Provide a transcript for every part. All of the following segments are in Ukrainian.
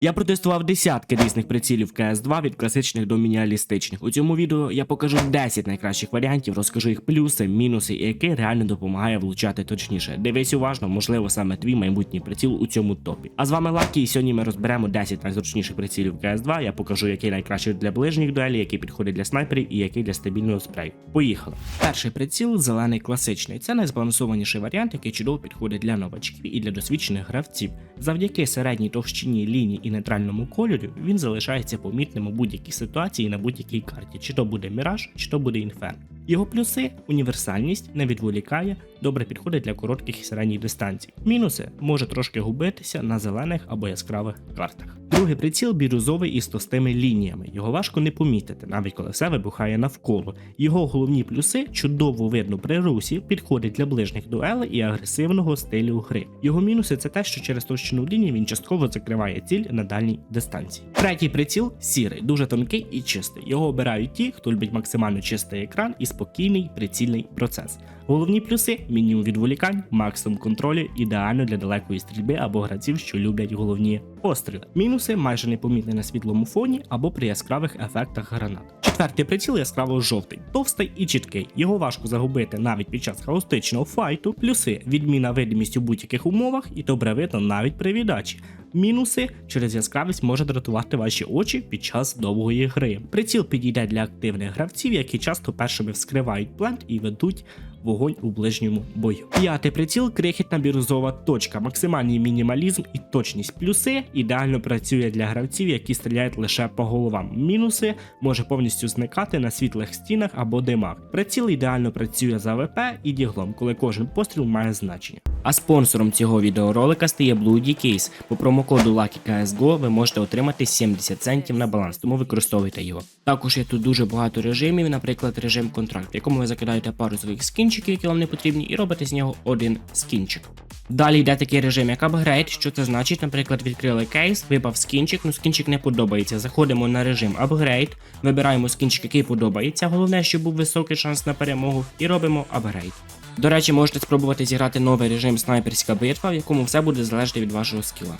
Я протестував десятки різних прицілів CS2 від класичних до мініалістичних. У цьому відео я покажу 10 найкращих варіантів, розкажу їх плюси, мінуси і який реально допомагає влучати точніше. Дивись уважно, можливо, саме твій майбутній приціл у цьому топі. А з вами Лакі, і сьогодні ми розберемо 10 найзручніших прицілів CS2. Я покажу, який найкращий для ближніх дуелі, який підходить для снайперів і який для стабільного спрею. Поїхали. Перший приціл зелений класичний. Це найзбалансованіший варіант, який чудово підходить для новачків і для досвідчених гравців. Завдяки середній товщині ліній і нейтральному кольорі він залишається помітним у будь-якій ситуації на будь-якій карті, чи то буде Міраж, чи то буде Інферно. Його плюси універсальність, не відволікає, добре підходить для коротких і середніх дистанцій. Мінуси може трошки губитися на зелених або яскравих картах. Другий приціл бірюзовий із товстими лініями. Його важко не помітити, навіть коли все вибухає навколо. Його головні плюси чудово видно при русі, підходить для ближніх дуелей і агресивного стилю гри. Його мінуси це те, що через товщину лінії він частково закриває ціль на дальній дистанції. Третій приціл сірий, дуже тонкий і чистий. Його обирають ті, хто любить максимально чистий екран і спокійний прицільний процес. Головні плюси мінімум відволікань, максимум контролю, ідеально для далекої стрільби або гравців, що люблять головні постріли. Мінуси майже непомітні на світлому фоні або при яскравих ефектах гранат. Четвертий приціл яскраво жовтий, товстий і чіткий. Його важко загубити навіть під час хаостичного файту. Плюси відміна видимість у будь-яких умовах і добре видно навіть при віддачі. Мінуси через яскравість може дратувати ваші очі під час довгої гри. Приціл підійде для активних гравців, які часто першими вскривають плент і ведуть вогонь у ближньому бою. П'ятий приціл крихітна бірюзова точка, максимальний мінімалізм і точність. Плюси ідеально працює для гравців, які стріляють лише по головам. Мінуси може повністю зникати на світлих стінах або димах. Приціл ідеально працює за ВП і діглом, коли кожен постріл має значення. А спонсором цього відеоролика стає Bloody Case. По промокоду LuckyCSGO ви можете отримати 70 центів на баланс, тому використовуйте його. Також є тут дуже багато режимів, наприклад, режим контракт, в якому ви закидаєте пару своїх скінчиків, які вам не потрібні, і робите з нього один скінчик. Далі йде такий режим, як апгрейд. Що це значить? Наприклад, відкрили кейс, випав скінчик, ну скінчик не подобається. Заходимо на режим апгрейд, вибираємо скінчик, який подобається. Головне, щоб був високий шанс на перемогу, і робимо апгрейд. До речі, можете спробувати зіграти новий режим снайперська битва, в якому все буде залежати від вашого скіла.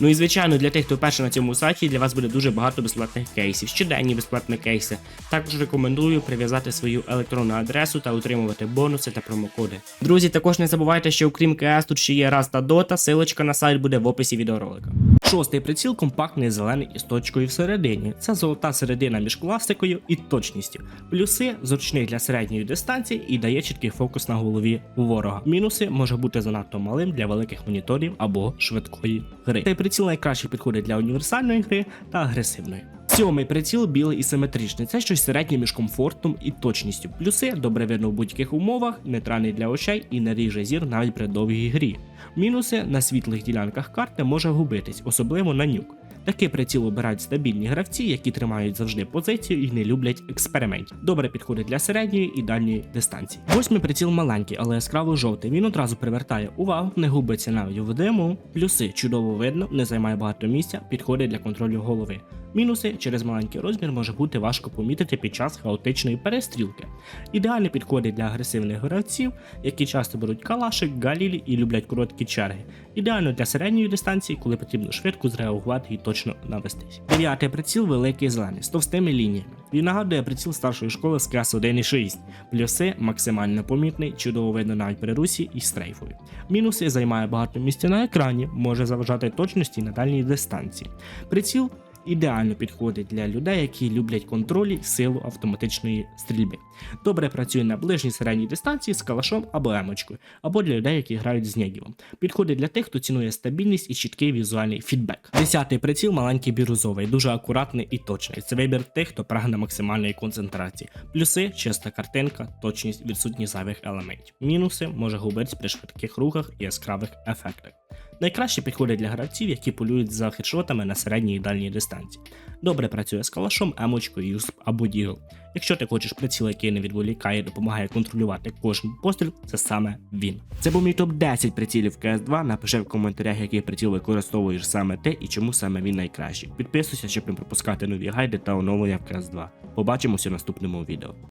Ну і звичайно, для тих, хто перший на цьому сайті, для вас буде дуже багато безплатних кейсів, щоденні безплатні кейси. Також рекомендую прив'язати свою електронну адресу та отримувати бонуси та промокоди. Друзі, також не забувайте, що окрім КС тут ще є Раз та Дота, силочка на сайт буде в описі відеоролика. Шостий приціл компактний зелений із точкою всередині. Це золота середина між класикою і точністю. Плюси зручний для середньої дистанції і дає чіткий фокус на голові ворога. Мінуси може бути занадто малим для великих моніторів або швидкої гри. Цей приціл найкраще підходить для універсальної гри та агресивної. Сьомий приціл білий і симетричний. Це щось середнє між комфортом і точністю. Плюси добре видно в будь-яких умовах, нейтральний для очей і не ріже зір навіть при довгій грі. Мінуси на світлих ділянках карти може губитись, особливо на нюк. Такий приціл обирають стабільні гравці, які тримають завжди позицію і не люблять експериментів. Добре підходить для середньої і дальньої дистанції. Восьмий приціл маленький, але яскраво жовтий. Він одразу привертає увагу, не губиться навіть у диму. Плюси чудово видно, не займає багато місця, підходить для контролю голови. Мінуси через маленький розмір може бути важко помітити під час хаотичної перестрілки. Ідеально підходить для агресивних гравців, які часто беруть калашик, галілі і люблять короткі черги. Ідеально для середньої дистанції, коли потрібно швидко зреагувати і точно навестись. Дев'ятий приціл великий зелений з товстими лініями. Він нагадує приціл старшої школи з КС 1.6. Плюси максимально помітний, чудово видно навіть при русі і стрейфові. Мінуси займає багато місця на екрані, може заважати точності на дальній дистанції. Приціл ідеально підходить для людей, які люблять контролі силу автоматичної стрільби. Добре працює на ближній середній дистанції з калашом або емочкою, або для людей, які грають з нєгівом. Підходить для тих, хто цінує стабільність і чіткий візуальний фідбек. Десятий приціл маленький бірюзовий, дуже акуратний і точний. Це вибір тих, хто прагне максимальної концентрації. Плюси чиста картинка, точність, відсутність зайвих елементів. Мінуси може губитись при швидких рухах і яскравих ефектах. Найкраще підходить для гравців, які полюють за хедшотами на середній і дальній дистанції. Добре працює з калашом, емочкою, юсп або дігл. Якщо ти хочеш приціл, який не відволікає, і допомагає контролювати кожен постріл, це саме він. Це був мій топ 10 прицілів CS2. Напиши в коментарях, який приціл використовуєш саме ти і чому саме він найкращий. Підписуйся, щоб не пропускати нові гайди та оновлення в КС2. Побачимося в наступному відео.